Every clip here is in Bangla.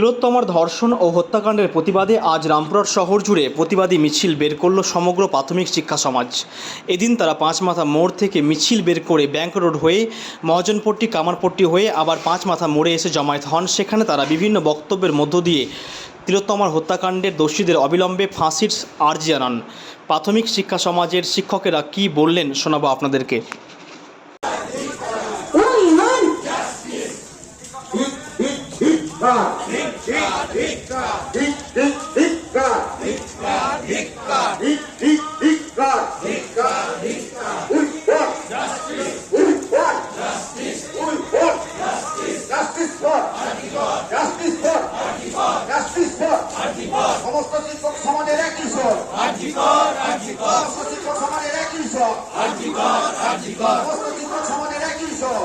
তিলোত্তমার ধর্ষণ ও হত্যাকাণ্ডের প্রতিবাদে আজ রামপুরহাট শহর জুড়ে প্রতিবাদী মিছিল বের করল সমগ্র প্রাথমিক শিক্ষা সমাজ। এদিন তারা পাঁচমাথা মোড় থেকে মিছিল বের করে ব্যাংক রোড হয়ে মহাজনপট্টি, কামারপট্টি হয়ে আবার পাঁচমাথা মোড়ে এসে জমায়েত হন। সেখানে তারা বিভিন্ন বক্তব্যের মধ্য দিয়ে তিলোত্তমার হত্যাকাণ্ডের দোষীদের অবিলম্বে ফাঁসির আর্জি জানান। প্রাথমিক শিক্ষা সমাজের শিক্ষকেরা কি বললেন শোনাবো আপনাদেরকে। সমস্ত শিক্ষক সমাজের একই স্বর সমস্ত শিক্ষক সমাজের একই স্বর সমস্ত শিক্ষক সমাজের একই স্বর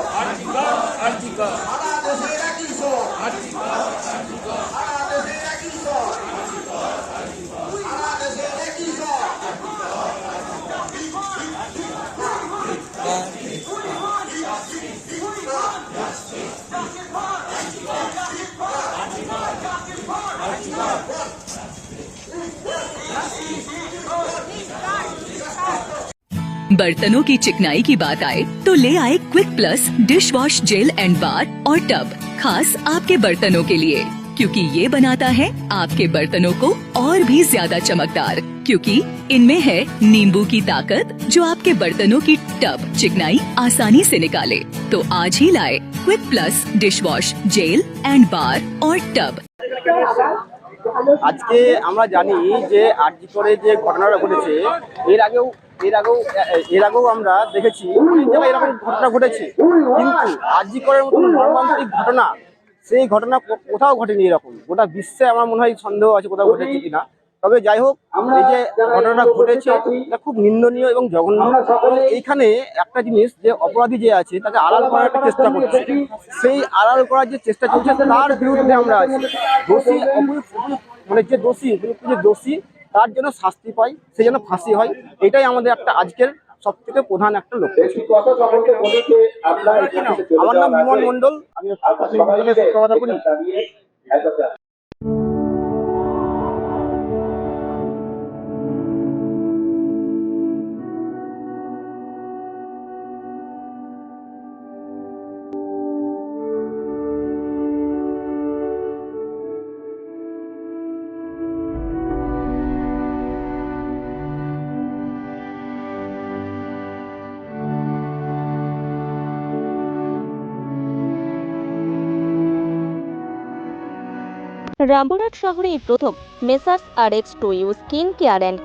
बर्तनों की चिकनाई की बात आए तो ले आए quick plus dish wash gel and bar और टब खास आपके बर्तनों के लिए। क्योंकि ये बनाता है आपके बर्तनों को और भी ज़्यादा चमकदार, क्योंकि इनमें है नींबू की ताकत जो आपके बर्तनों की टब चिकनाई आसानी से निकाले। तो आज ही लाए quick plus dish wash gel and bar और टब আজকে আমরা জানি যে আরজি করে যে ঘটনাটা ঘটেছে, এর আগেও এর আগেও এর আগেও আমরা দেখেছি এরকম ঘটনা ঘটেছে। কিন্তু আরজি করার মতন মর্মান্তিক ঘটনা, সেই ঘটনা কোথাও ঘটেনি এরকম। গোটা বিশ্বে আমার মনে হয় সন্দেহ আছে কোথাও ঘটেছে কিনা। তবে যাই হোক এই যে ঘটনাটা ঘটেছে এটা খুব নিন্দনীয় এবং জঘন্য। এইখানে একটা জিনিস যে অপরাধী যে আছে তাকে আড়াল করার একটা চেষ্টা করছে। সেই আড়াল করার যে চেষ্টা চলছে তার বিরুদ্ধে আমরা আছি। দোষী মানে যে দোষী উপযুক্ত যে দোষী তার জন্য শাস্তি পায় সে যেন ফাঁসি হয় এটাই আমাদের একটা আজকের সব থেকে প্রধান একটা লক্ষ্য। আমার নাম বিমল মন্ডল আমি রামপুরহাট শহরেই প্রথম messrs R X to U skin care and